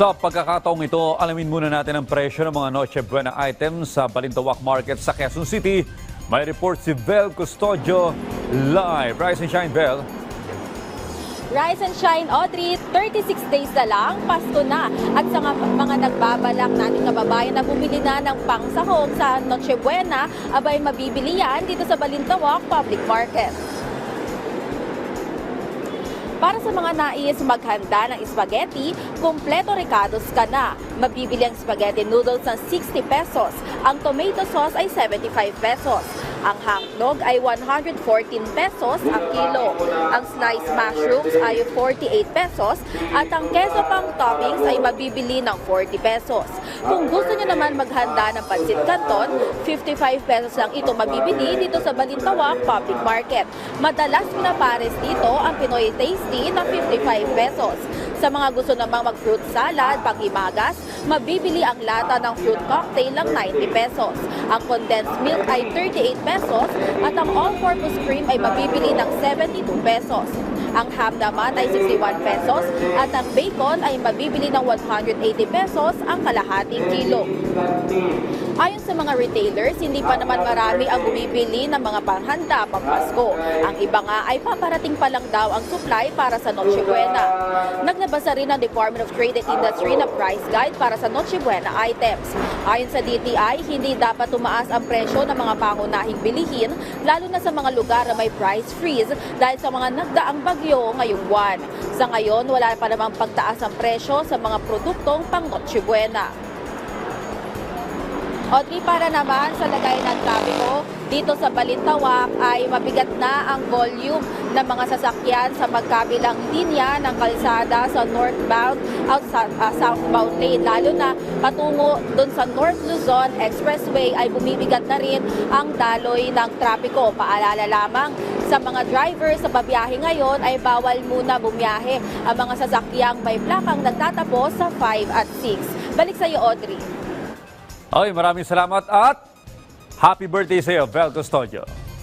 Sa pagkakataong ito, alamin muna natin ang presyo ng mga Noche Buena items sa Balintawak Market sa Quezon City. May report si Vel Custodio live. Rise and shine, Vel. Rise and shine, Audrey, 36 days na lang, Pasko na. At sa mga nagbabalak nating kababayan na bumili na ng pangsahog sa Noche Buena, abay mabibili yan dito sa Balintawak Public Market. Para sa mga nais maghanda ng spaghetti, kumpleto ricados ka na. Mabibili ang spaghetti noodles ng 60 pesos. Ang tomato sauce ay 75 pesos. Ang hotdog ay 114 pesos ang kilo. Ang sliced mushrooms ay 48 pesos. At ang queso pang toppings ay mabibili ng 40 pesos. Kung gusto nyo naman maghanda ng pancit canton, 55 pesos lang ito mabibili dito sa Balintawak Public Market. Madalas pinapares dito ang Pinoy Tasty na 55 pesos. Sa mga gusto namang mag-fruit salad, panghimagas, mabibili ang lata ng fruit cocktail ng 90 pesos. Ang condensed milk ay 38 pesos at ang all-purpose cream ay mabibili ng 72 pesos. Ang ham naman ay 61 pesos at ang bacon ay mabibili ng 180 pesos ang kalahating kilo. Ayon sa mga retailers, hindi pa naman marami ang bumibili ng mga panghanda pang Pasko. Ang iba nga ay paparating pa lang daw ang supply para sa Noche Buena. Naglabasa rin ang Department of Trade and Industry na price guide para sa Noche Buena items. Ayon sa DTI, hindi dapat tumaas ang presyo ng mga pangunahing bilihin, lalo na sa mga lugar na may price freeze dahil sa mga nagdaang bagyo ngayong buwan. Sa ngayon, wala pa namang pagtaas ang presyo sa mga produktong pang Noche Buena. Audrey, para naman sa lagay ng trapiko, dito sa Balintawak ay mabigat na ang volume ng mga sasakyan sa magkabilang linya ng kalsada sa northbound at ah, southbound lane. Lalo na patungo dun sa North Luzon Expressway ay bumibigat na rin ang daloy ng trapiko. Paalala lamang sa mga driver sa babiyahe ngayon ay bawal muna bumiyahe ang mga sasakyang may plakang nagtatapos sa 5 at 6. Balik sa iyo, Audrey. Okay, maraming salamat at happy birthday sa iyo, Vel Custodio.